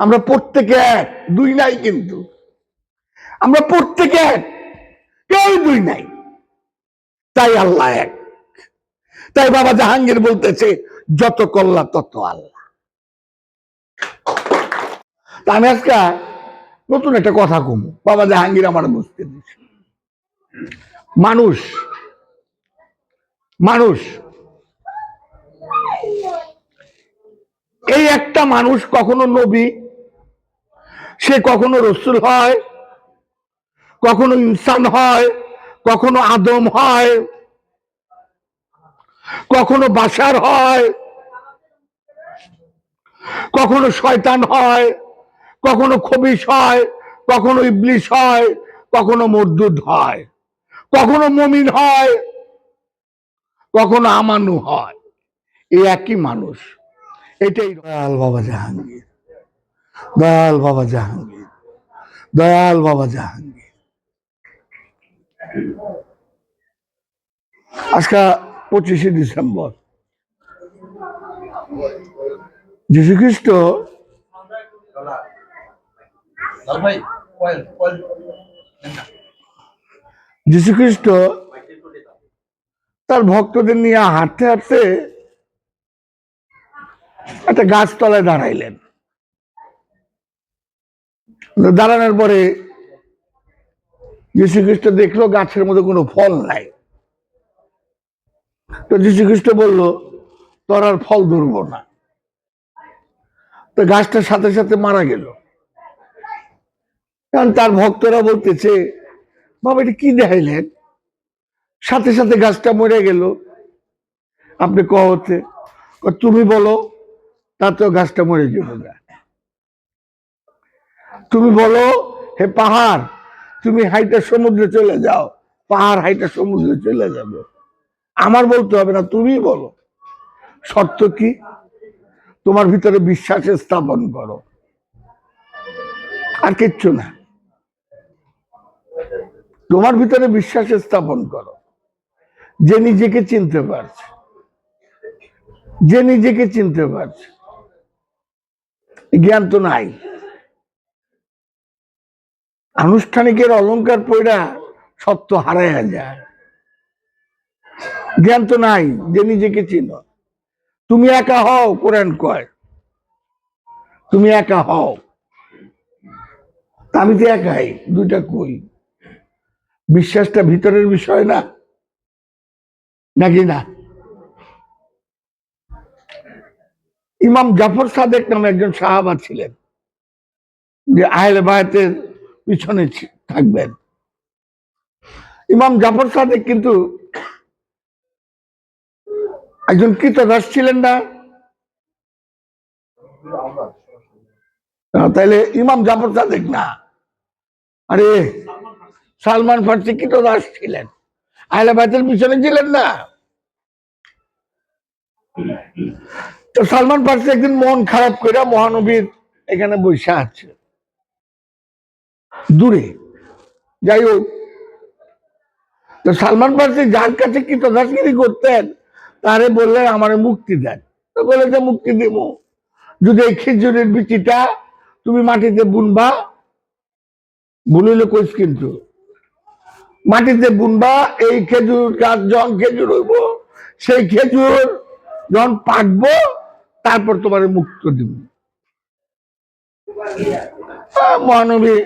আমরা প্রত্যেকে এক, দুই নাই কিন্তু। আমরা প্রত্যেকে এক, কেউ দুই নাই। তাই আল্লাহ এক। তাই বাবা জাহাঙ্গীর বলতেছে, যত কল্লা তত আল্লাহ। আমি আজকে নতুন একটা কথা কম। বাবা জাহাঙ্গীর আমার বুঝতে দিচ্ছে মানুষ মানুষ, এই একটা মানুষ কখনো নবী সে কখনো রসুল হয়, কখনো ইনসান হয়, কখনো আদম হয়, কখনো বাসার হয়, কখনো শয়তান হয়, কখনো খবিস হয়, কখনো ইবলিশ হয়, কখনো মরদুদ হয়, কখনো মমিন হয়, কখনো আমানু হয়। এই একই মানুষ। এটাই দয়াল বাবা জাহাঙ্গীর। দয়াল বাবা জাহাঙ্গীর, দয়াল বাবা জাহাঙ্গীর। আজকে পঁচিশে ডিসেম্বর। যীশু খ্রিস্ট লাল ভাই কয়েল কয়েল যীশু খ্রিস্ট তার ভক্তদের নিয়ে হাঁটতে হাঁটতে একটা গাছতলায় দাঁড়াইলেন। দাঁড়ানোর পরে যীশু খ্রিস্ট দেখল গাছের মধ্যে কোনো ফল নাই। তো যীশু খ্রিস্ট বলল, তোর আর ফল ধরব না। তো গাছটার সাথে সাথে মারা গেল। কারণ তার ভক্তরা বলতেছে, বাবা, এটা কি দেখাইলেন? সাথে সাথে গাছটা মরে গেল। আপনি কহতে তুমি বলো, তাতেও গাছটা মরে গেল না। তুমি বলো, হে পাহাড়, তুমি হাইটা সমুদ্রে চলে যাও। পাহাড় হাইটা সমুদ্রে চলে যাবে। আমার বলতে হবে না, তুমি বলো। শর্ত কি? তোমার ভিতরে বিশ্বাস স্থাপন করো। আর কিচ্ছু না। তোমার ভিতরে বিশ্বাস স্থাপন করো। যে নিজেকে চিনতে পারছে। যে নিজেকে চিনতে পারছে। জ্ঞান তো নাই। আনুষ্ঠানিকের অলংকার পয়রা সত্য হারাইয়া যায়। জ্ঞান তো নাই যে নিজেকে চিনো। তুমি একা হও, কোরআন কয়। তুমি একা হও। আমি তো একাই, দুইটা কই। বিশ্বাসটা ভিতরের বিষয় না? নাকি না? ইমাম জাফর সাদেক নামে একজন সাহাবা ছিলেন, যে আহলে বায়াতের পিছনে থাকবেন। ইমাম জাফর সাদেক কিন্তু একজন কৃতদাস ছিলেন না। তাইলে ইমাম জাফর সাদেক না। আরে, সালমান ফার্সি কৃতদাস ছিলেন। আহলে বায়াতের পিছনে ছিলেন না। তো সালমান ফার্সি একদিন মন খারাপ করে মহানবীর এখানে বসে আছে। দূরে। যাই হোক, তো সালমান ফার্সি যার কাছে কি তদাসগিরি করতেন, তারে বললেন, আমার মুক্তি দেন। তো বলে যে, মুক্তি দেব। যদি এই খেজুরের বিচিটা তুমি মাটিতে বুনবা, বুনিলে কইস কিন্তু, মাটিতে বুনবা, এই খেজুর গাছ যখন খেজুর হইব, সেই খেজুর যখন পাকবো, তারপর তোমার মুক্ত দিব। মহানবী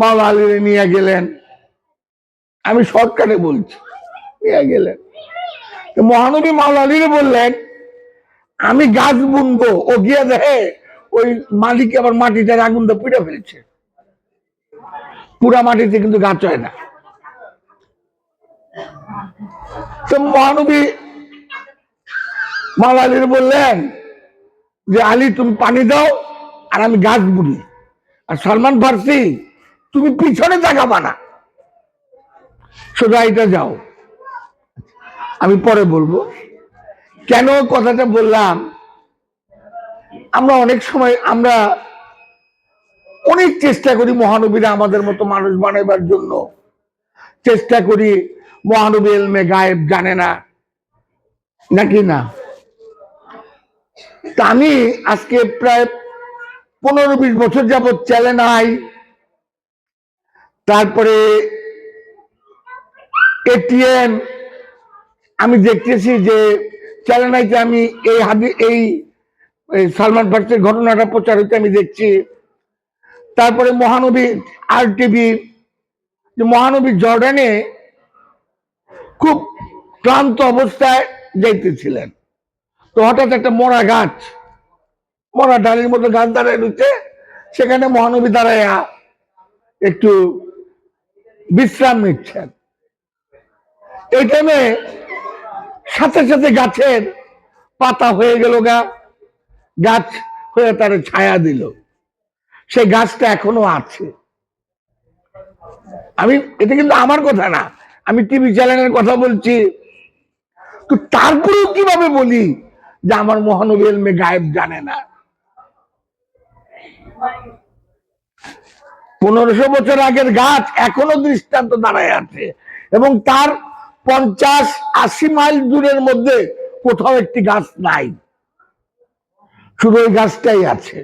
মাওলা নিয়ে গেলেন। আমি শর্টকাটে বলছি, নিয়ে গেলেন। মহানবী মাওলা বললেন, আমি গাছ বুনবো, ও গিয়ে দেখে ওই মালিক আবার মাটিটার আগুনটা পুড়ে ফেলছে। পুরা মাটিতে কিন্তু গাছ হয় না। তো মহানবী মাওলা বললেন যে, আলী, তুমি পানি দাও আর আমি গাছ বুনি। আর সালমান ফার্সি তুমি পিছনে তাকাবা না সোজা এটা যাও। আমি পরে বলব। কেন কথাটা বললাম? আমরা অনেক সময়, আমরা অনেক চেষ্টা করি মহানবীরা আমাদের মতো মানুষ বানাইবার জন্য। চেষ্টা করি মহানবী এলমে গায়েব জানে না। নাকি না? তা আমি আজকে প্রায় পনেরো বিশ বছর যাবৎ চলে নাই তারপরে এটিএম আমি দেখতেছি যে চ্যানেলাইতে আমি এই হাদি, এই সালমান ফার্সের ঘটনাটা প্রচার হইতে আমি দেখছি। তারপরে মহানবী আর টিভি যে মহানবী জর্ডানে খুব ক্লান্ত অবস্থায় যাইতেছিলেন। তো হঠাৎ একটা মরা গাছ, মরা ডালির মতো গাছ দাঁড়ায় রয়েছে। সেখানে মহানবী দাঁড়াইয়া একটু বিশ্রাম নিচ্ছেন। এই টাইমে সাথে সাথে গাছের পাতা হয়ে গেল গা, গাছ হয়ে তার ছায়া দিল। সেই গাছটা এখনও আছে। আমি, এটা কিন্তু আমার কথা না, আমি টিভি চ্যানেলের কথা বলছি। তো তারপরেও কীভাবে বলি যে আমার মহানবী এলমে গায়েব জানে না? পনেরোশো বছর আগের গাছ এখনও দৃষ্টান্ত দাঁড়ায় আছে। এবং তার পঞ্চাশ আশি মাইল দূরের মধ্যে কোথাও একটি গাছ নাই। শুধু ওই গাছটাই আছে।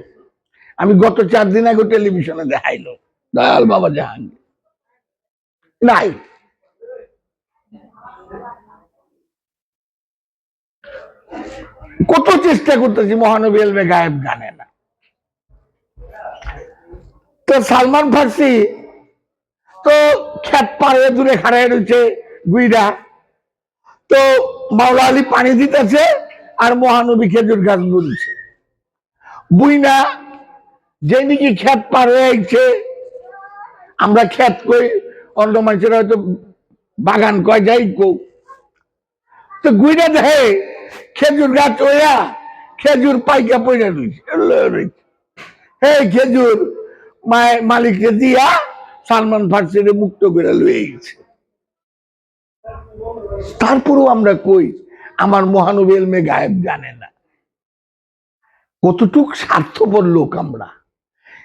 আমি গত চার দিন আগে টেলিভিশনে দেখাইলো, দয়াল বাবা জাহাঙ্গীর। নাই। কত চেষ্টা করতেছি, মহানবী এলমে গায়েব জানে না। তো সালমান ফার্সি তো খ্যাত পাড়ে দূরে খাড়ায় রয়েছে গুইরা। তো মাওলা আলী পানি দিতেছে আর মহানবী খেজুর গাছ বুনছে। বুইনা যে নাকি খ্যাত পার হয়ে আইছে, আমরা খ্যাত কই অন্য মানুষের হয়তো বাগান কয় যাই কো তো গুইরা দেখে খেজুর গাছ ওয়া, খেজুর পাইকা পয়সা রয়েছে হে খেজুর মালিককে দিয়া সালমান ফার্সিরে মুক্ত করে লয়ে গেছে। তারপরেও আমরা কই, আমার মহানবী এলমে গায়েব জানে না। কতটুক স্বার্থপর লোক আমরা।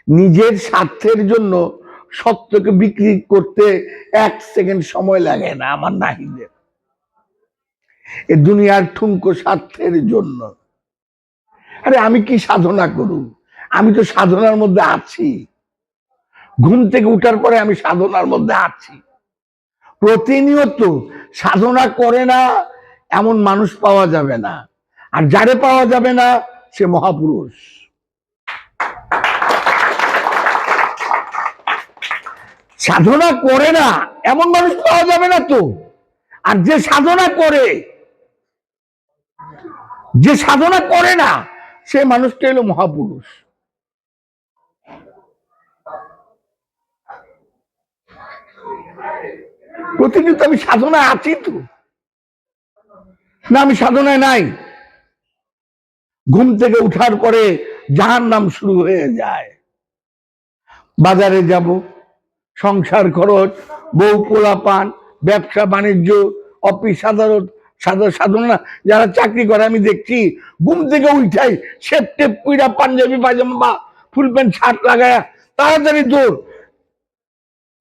নিজের স্বার্থের জন্য সত্যকে বিক্রি করতে এক সেকেন্ড সময় লাগে না, আমার নাহিদের। এ দুনিয়ার ঠুনকো স্বার্থের জন্য। আরে আমি কি সাধনা করুন আমি তো সাধনার মধ্যে আছি। ঘুম থেকে উঠার পরে আমি সাধনার মধ্যে আছি প্রতিনিয়ত সাধনা করে না এমন মানুষ পাওয়া যাবে না। আর যারে পাওয়া যাবে না, সে মহাপুরুষ। সাধনা করে না, এমন মানুষ পাওয়া যাবে না তো। আর যে সাধনা করে, যে সাধনা করে না, সে মানুষটা হলো মহাপুরুষ। প্রতিনিয়ত আমি সাধনায় আছি তো। না, আমি সাধনায় নাই। ঘুম থেকে উঠার পরে জাহান নাম শুরু হয়ে যায়। বাজারে যাব, সংসার খরচ, বউ পোলা পান ব্যবসা বাণিজ্য, অফিস সাধারণ সাধনা, যারা চাকরি করে, আমি দেখছি ঘুম থেকে উঠাই সেপ টেপ পুইরা পাঞ্জাবি পাজামা বা ফুল প্যান্ট, শার্ট লাগায়, তাড়াতাড়ি দৌড়।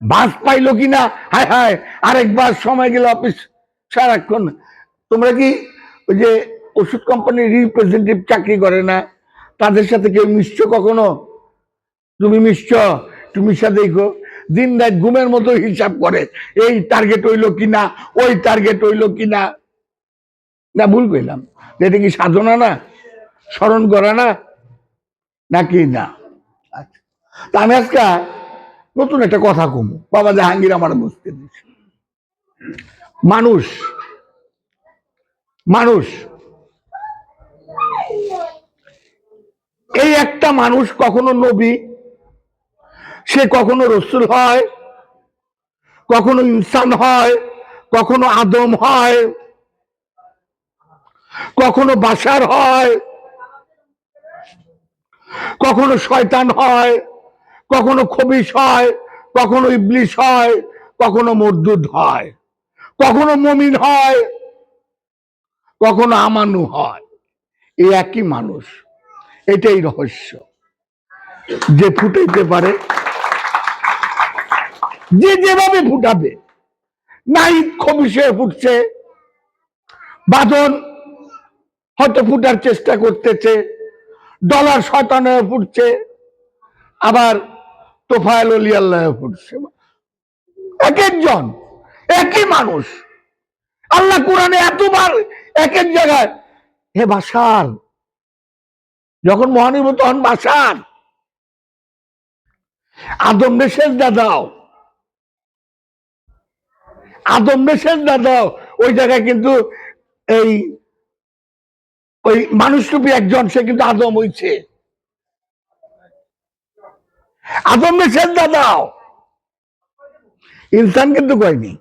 বাস পাইলো কিনা? হায় হায়, আরেকবার সময় গেল অফিস সারাক্ষণ। তোমরা কি ওই যে ওষুধ কোম্পানির রিপ্রেজেন্টেটিভ চাকরি করে না? তাদের সাথে কেউ মিশছো কখনো? তুমি মিশছ? তুমি সাথে দেখো। দিন রাত ঘুমের মতো হিসাব করে, এই টার্গেট হইল কিনা, ওই টার্গেট হইল কিনা? না, ভুল কইলাম। এটা কি সাধনা না? স্মরণ করা না? নাকি না? আচ্ছা। তা আমি আজকে নতুন একটা কথা কম। বাবা জাহাঙ্গীর আমার বুঝতে মানুষ মানুষ, এই একটা মানুষ কখনো নবী, সে কখনো রসুল হয়, কখনো ইনসান হয়, কখনো আদম হয়, কখনো বাসার হয়, কখনো শয়তান হয়। কখনো খবিস হয়, কখনো ইবলিশ হয়, কখনো মরদুদ হয়, কখনো মমিন হয়, কখনো আমানু হয়। এই একই মানুষ, এটাই রহস্য। যে ফুটাইতে পারে, যে যেভাবে ফুটাবে, নাই খবিসে ফুটছে বাদন হয়তো ফুটার চেষ্টা করতেছে, ডলার শতানে ফুটছে, আবার তোফায়েল অলি আল্লাহ এক একজন, একই মানুষ। আল্লাহ কোরআনে এতবার এক এক জায়গায়, হে বাসার যখন মহানিব তখন বাসার আদম শেষ দাদাও আদম শেষ দাদাও ওই জায়গায় কিন্তু এই, ওই মানুষরূপী একজন, সে কিন্তু আদম হইছে। দাদাও। ইনসান কিন্তু কয়নি।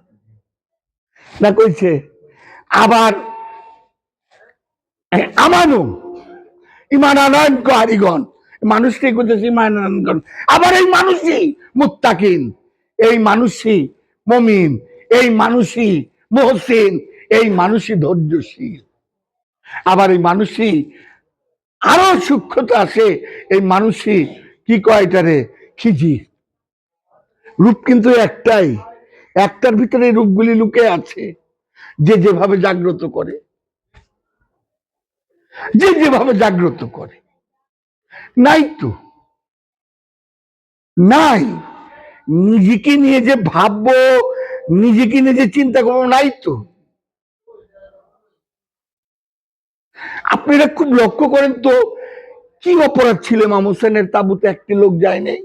না কইছে, আবার আমানু কারিগণ করতেছে আবার এই মানুষই মুত্তাকিন, এই মানুষই মমিন, এই মানুষই মহসিন, এই মানুষই ধৈর্যশীল। আবার এই মানুষই আরও সূক্ষ্মতা আছে, এই মানুষই কি কয় এটারে খিজি। রূপ কিন্তু একটাই। একটার ভিতরে রূপগুলি লুকে আছে। যে যেভাবে জাগ্রত করে। যে যেভাবে জাগ্রত করে। নাই তো। নাই। নিজেকে নিয়ে যে ভাববো, নিজেকে নিয়ে যে চিন্তা করব, নাই তো। আপনারা খুব লক্ষ্য করেন তো কি অপরাধ ছিল ইমাম হোসেনের তাবুতে? একটি লোক যায় নাই।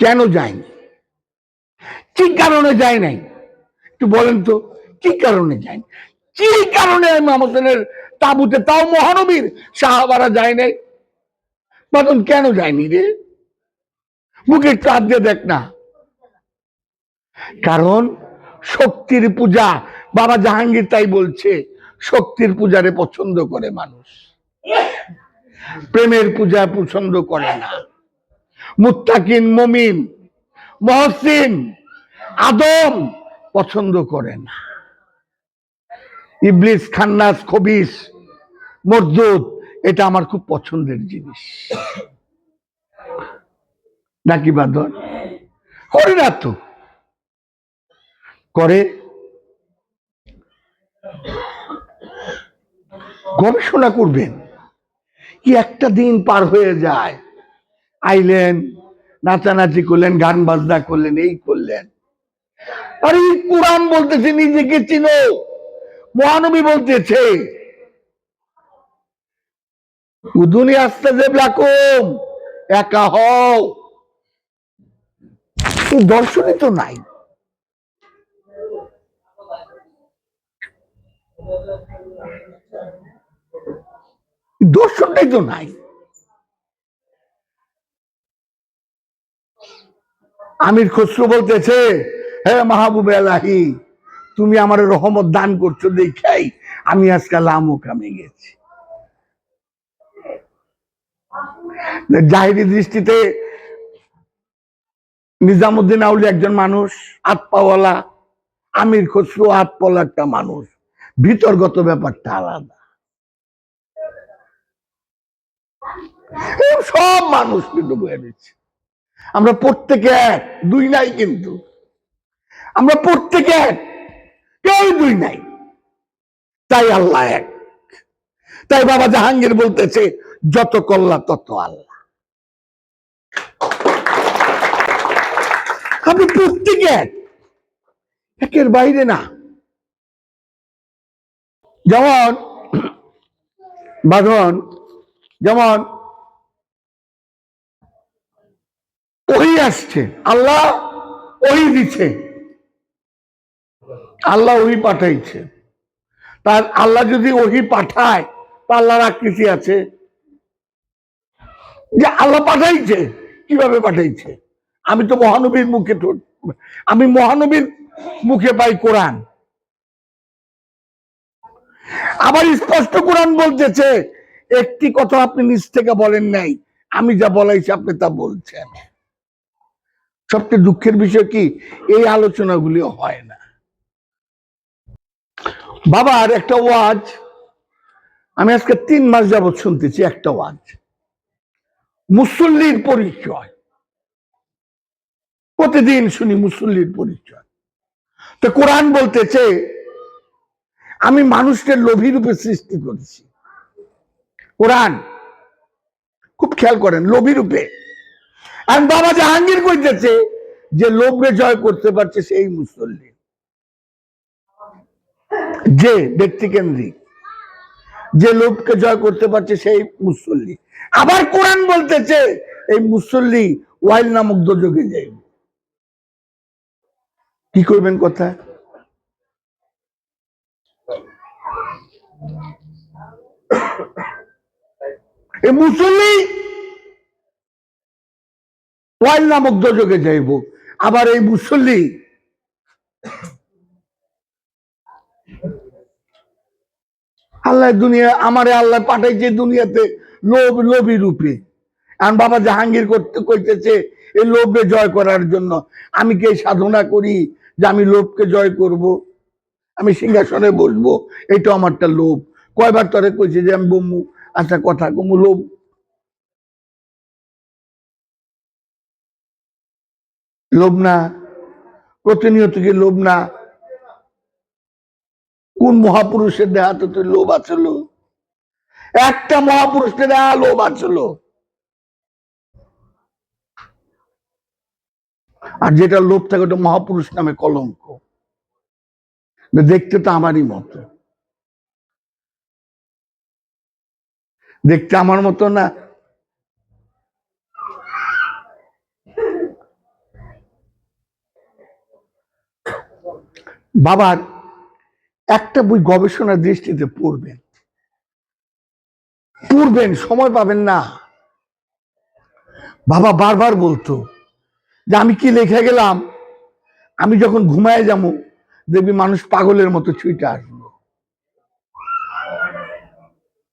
কেন যায়নি কি কারণে যায় নাই? একটু বলেন তো, কি কারণে যায়নি কি কারণে ইমাম হোসেনের তাবুতে? তাও মহানবীর সাহাবারা যায় নাই। বাদন, কেন যায়নি রে? বুকে একটু হাত দিয়ে দেখ না। কারণ শক্তির পূজা, বাবা জাহাঙ্গীর তাই বলছে, শক্তির পূজারে পছন্দ করে মানুষ। প্রেমের পূজা পছন্দ করে না। মুত্তাকিন, মমিন, মহসিন, আদম পছন্দ করে না। ইবলিস, খান্নাস, খবিস মরদুদ এটা আমার খুব পছন্দের জিনিস। নাকি বাদন করে না তো। করে? গবেষণা করবেন। কি একটা দিন পার হয়ে যায়। আইলেন, নাচানাচি করলেন, গান বাজনা করলেন, এই করলেন। আরে কোরআন বলতেছে, নিজেকে চিনো। মহানবী বলতেছে, উদুনি আসতে যে একা হও। দর্শনই তো নাই। দর্শনটাই তো নাই। আমির খসরু বলতেছে হ্যাঁ মাহবুব আলাহি, তুমি আমার রহমত দান করছ দেখাই আমি আজকাল আমও কামে গেছি। জাহিরি দৃষ্টিতে নিজামুদ্দিন আউলি একজন মানুষ হাত পাওয়ালা আমির খসরু হাত পাওয়ালা একটা মানুষ। ভিতরগত ব্যাপারটা আলাদা। সব মানুষ কিন্তু বয়ে আমরা প্রত্যেকে এক, দুই নাই কিন্তু। আমরা প্রত্যেকে এক কেউ দুই নাই। তাই আল্লাহ এক। তাই বাবা জাহাঙ্গীর বলতেছে, যত কল্লা তত আল্লাহ। আপনি প্রত্যেকে এক। একের বাইরে না। যেমন, বাঁধন, যেমন ওই আসছে। আল্লাহ ওই দিচ্ছে আল্লাহ ওই পাঠাইছে। তার আল্লাহ যদি ওহি পাঠায়, তা আল্লাহর আকৃতি আছে। যে আল্লাহ পাঠাইছে, কীভাবে পাঠাইছে? আমি তো মহানবীর মুখে আমি মহানবীর মুখে পাই কোরআন। আবার স্পষ্ট কোরআন বলতেছে, একটি কথা আপনি নিজ থেকে বলেন নাই। আমি যা বলাইছি আপনি তা বলছেন। সবচেয়ে দুঃখের বিষয় কি? এই আলোচনাগুলি হয় না। বাবার একটা ওয়াজ, আমি আজকে তিন মাস যাবৎ শুনতেছি একটা ওয়াজ। মুসল্লির পরিচয়। প্রতিদিন শুনি মুসল্লির পরিচয়। তো কোরআন বলতেছে, আমি মানুষকে লোভী রূপে সৃষ্টি করেছি। কোরআন, খুব খেয়াল করেন, লোভী রূপে। আর বাবা জাহাঙ্গীর কইতেছে যে লোভকে জয় করতে পারছে সেই মুসল্লি। যে ব্যক্তিকেন্দ্রিক যে লোভকে জয় করতে পারছে সেই মুসল্লি। আবার কোরআন বলতেছে, এই মুসল্লি ওয়াইল নামক দোজকে যাইবে কি করবেন কথা? এই মুসল্লি ওয়াইল নামক দোজকে যাইব আবার এই মুসল্লি আল্লাহ দুনিয়া আমারে আল্লাহ পাঠাইছে দুনিয়াতে লোভ, লোভী রূপে। এখন বাবা জাহাঙ্গীর করতে কইতেছে এই লোভকে জয় করার জন্য। আমি কি সাধনা করি যে আমি লোভকে জয় করব? আমি সিংহাসনে বসবো এটা আমারটা লোভ। কয়বার তরে কইছে যে আমি বম্মু আচ্ছা কথা কমু, লোভ লোভ না, প্রতিনিয়ত কি লোভ না? কোন মহাপুরুষের দেহাতে তুই লোভ আছিল একটা মহাপুরুষের দেহা লোভ আছিল আর যেটা লোভ থাকে ওটা মহাপুরুষ নামে কলঙ্ক। দেখতে তো আমারই মতো। দেখতে আমার মতো না বাবার একটা বই গবেষণার দৃষ্টিতে পড়বেন। পড়বেন, সময় পাবেন না। বাবা বারবার বলতো যে, আমি কি লিখে গেলাম? আমি যখন ঘুমায় যাব, দেখবি মানুষ পাগলের মতো ছুটে আসব।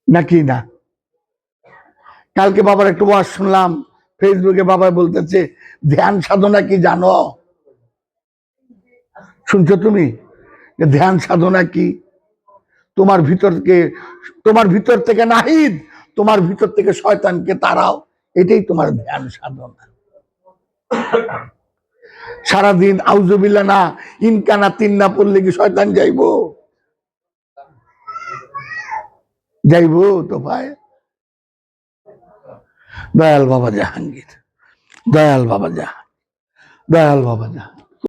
নাকি না? কালকে বাবার একটু ওয়াজ শুনলাম, ফেসবুকে বাবা বলতেছে, ধ্যান সাধনা কি জানো? শুনছো তুমি? যে ধ্যান সাধনা কি? তোমার ভিতর থেকে, তোমার ভিতর থেকে নাহিদ, তোমার ভিতর থেকে শয়তানকে তাড়াও। এটাই তোমার ধ্যান সাধনা। সারাদিন আউজবিল্লা না ইনকানা তিন না পড়লে কি শয়তান যাইবো? যাইবো তো ভাই দয়াল বাবা জাহাঙ্গীর, দয়াল বাবা জাহাঙ্গীর, দয়াল বাবা জাহাঙ্গীর।